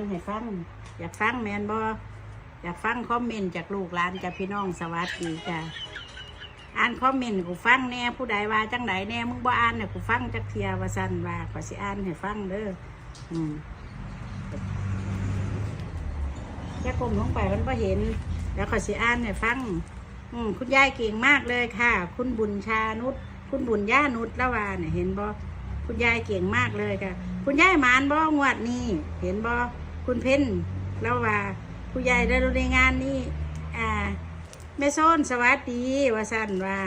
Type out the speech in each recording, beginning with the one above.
านให้ฟัง อยากฟังแมนบออยากฟังคอมเมนต์จากลูกหลานจากพี่น้องสวัสดีจ้ะอ่านคอมเมนต์กูฟังแน่ผู้ใดว่าจังใดแน่มึงบ่อ่านเนี่ยกูฟังจักเทียว่าสั่นว่าขอสิอ่านให้ฟังเด้ออืมแค่กลมลงไปมันก็เห็น แล้วขอสิอ่านให้ฟัง อืมคุณยายเก่งมากเลยค่ะ คุณบุญชานุชคุณบุญย่านุชละวาเนี่ยเห็นบ่คุณยายเก่งมากเลยค่ะ คุณยายมานบ่งวดนี้เห็นบ่ คุณเพ่นละวาคุณยายได้รู้ในงานนี้อ่าแม่โซนสวัสดีว่าสั่นว่า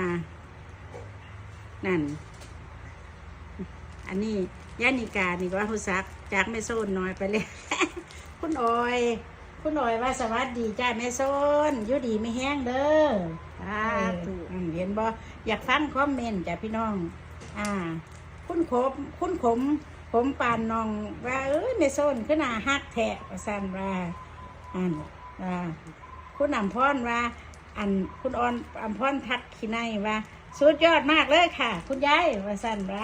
นั่น อันนี้ยานิกานี่ก็ว่าหุซักจากแม่โซนน้อยไปเลย คุณออย คุณออยว่าสวัสดีจ้าแม่โซนอยู่ดีไม่แห้งเด้อสาธุอืมเห็นบ่อยากฟังคอมเมนต์จ้ะพี่น้อง อ่า คุณขมคุณขม ผมปานน้องว่าเอ้ยแม่โซนขึ้นหน้าฮักแทะว่าสั่นว่าอันว่าคุณอำพรว่า อันคุณออนอำพรทักขี้ในว่าสุดยอดมากเลยค่ะ คุณยายว่าสั่นว่า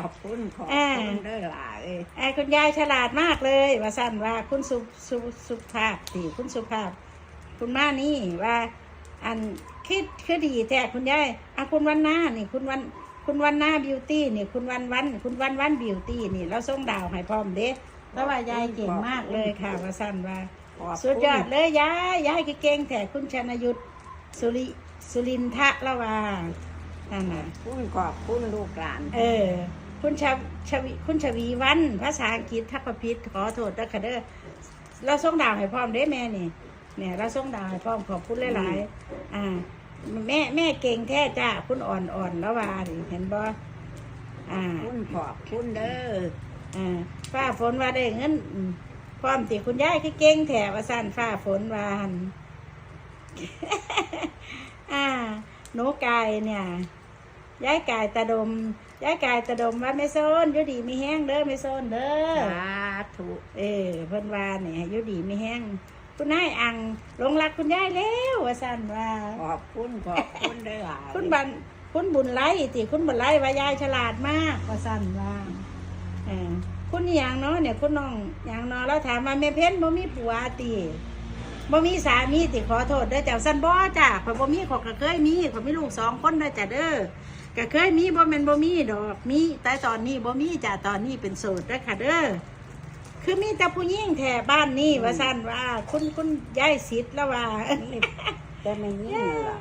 ขอบคุณขอบอ่าคุณเด้อหลายเอ้ยไอ้คุณยายฉลาดมากเลยว่าสั่นว่าคุณสุสุสุภาพสิคุณสุภาพ คุณมานี่ว่า อันคิดคือดีแต่คุณยายอะคุณวันหน้านี่คุณวัน คุณวันหน้าบิวตี้นี่คุณวันวัน คุณวันวันบิวตี้นี่เราส่งดาวให้พร้อมเด้แล้วว่ายายเก่งมากเลยค่ะว่าสั่นว่าขอบคุณสุดยอดเลยยายยายคือเก่งแต่คุณชนยุทธสุริสุรินทะละว่านั่นน่ะคุณขอบคุณลูกหลาน เออ คุณชาชวีคุณชวีวัน ภาษาอังกฤษทักประพิษขอโทษนะค่ะเด้อเราส่งดาวให้พร้อมเด้แม่นี่เนี่ยเราส่งดาวให้พร้อมขอบคุณหลายๆอ่า แม่แม่เก่งแท้จ้าคุณอ่อนอ่อนแล้วว่าดิเห็นบ่อ่าคุณขอบคุณเด้ออ่าฟ้าฝนว่าได้เงินอืมพร้อมติคุณยายคือเก่งแถว่าสั่นฟ้าฝนวาหันอ่าหนูกายเนี่ยยายกายตาดมยายกายตาดมว่าไม่โซนอยู่ดีไม่แห้งเด้อไม่โซนเด้อ สาธุ เออเพิ่นว่าเนี่ยอยู่ดีไม่แห้ง คุณนายอังหลงรักคุณยายแล้วว่าสั่นว่า ขอบคุณขอบคุณเด้อหลายคุณบันคุณบุญไล่ติคุณบุญไล่ว่ายายฉลาดมากว่าสั่นว่าเออคุณอหย่างเนาะเนี่ยคุณน้องอย่างเนาะเราถามว่าแม่เพ้นบ่มีผัวติบ่มีสามีติขอโทษเด้อเจ้าสันบ่จ้ะข่อยบ่มีขอยก็เคยมีข่อยมีลูกสองคนเด้อจ้ะเด้อก็เคยมีบ่แม่นบ่มีดอกมีแต่ตอนนี้บ่มีจ้ะตอนนี้เป็นโสดเด้อค่ะเด้อ คือมีแต่ผู้หญิงแถบ้านนี้ว่าสั่นว่า คุณคุณยายสิทธิ์แล้วว่านี่แต่ไม่ยิ่งล่ะ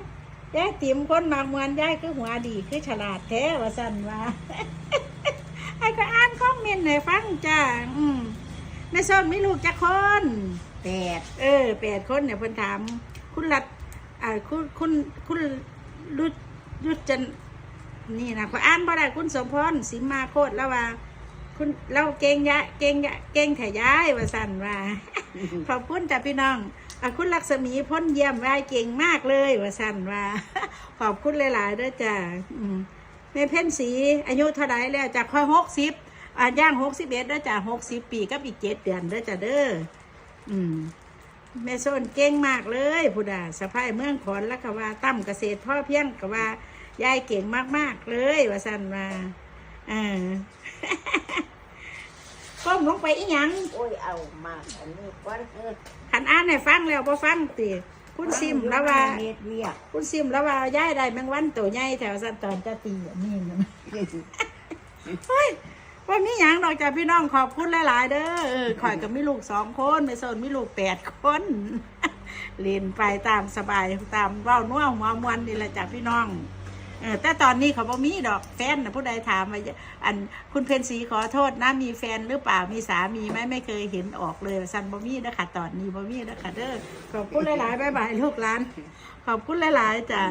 ยายติ๋มคนมากมวนยายคือหัวดีคือฉลาดแท้ว่าสันว่าไอ้ก็อ่านคอมเมนต์ให้ฟังจ้าอืมแม่ส้นมีลูกจักคนแปดเออแปดคนเนี่ยเพิ่นถาม คุณรัดอ่าคุณคุณคุณรุดรุดจันนี่นะขอยอ่านบ่ได้คุณสมพรสิมมาโคตรแล้วว่า คุณเราเก่งยะเก่งยะเก่งแถย้ายว่าสั่นว่าขอบคุณจ้ะพี่น้องอคุณลักษมีพ้นเยี่ยมวายเก่งมากเลยว่าสั่นว่าขอบคุณหลายๆด้วยจ้ะอืมแม่เพ่นสีอายุเท่าไรแล้วจากค่อยหกสิบอ่าย่างหกสิบเอ็ดด้วยจ้ะหกสิบปีกับอีกเจ็ดเดือนด้วยจ้ะเด้ออืมแม่โซนเก่งมากเลยผู้ดาสะพายเมืองขอนล้วก็ว่าตั้มเกษตรพ่อเพียงกว่ายายเก่งมากๆเลยว่าสั่นว่าอ่า ลงไปอีหยังโอ้ยเอามาอันนี้ก่อนเออขันอ่านให้ฟังแล้วพอฟังติคุณซิมแล้วว่าเฮ็ดเวียกคุณซิมแล้วว่าย้ายได้แมงวันตัวใหญ่แถวสันตอนจะตีอันนี้นะเฮ้ยว่ามีหยังดอกจากพี่น้องขอบคุณหลายๆเด้อเออข่อยก็มีลูกสองคนไม่สนมีลูกแปดคนเรียนไปตามสบายตามเว้านัวหัวมวนนี่แหละจากพี่น้อง เออแต่ตอนนี้เขาบ่มีดอกแฟนนะผู้ใดถามมาอันคุณเพนสีขอโทษนะมีแฟนหรือเปล่ามีสามีไหมไม่เคยเห็นออกเลยซันบอมีนะคะตอนนี้บอมีนะคะเด้อขอบคุณหลายๆบายบายลูกหลาน ขอบคุณหลายๆจ้ะ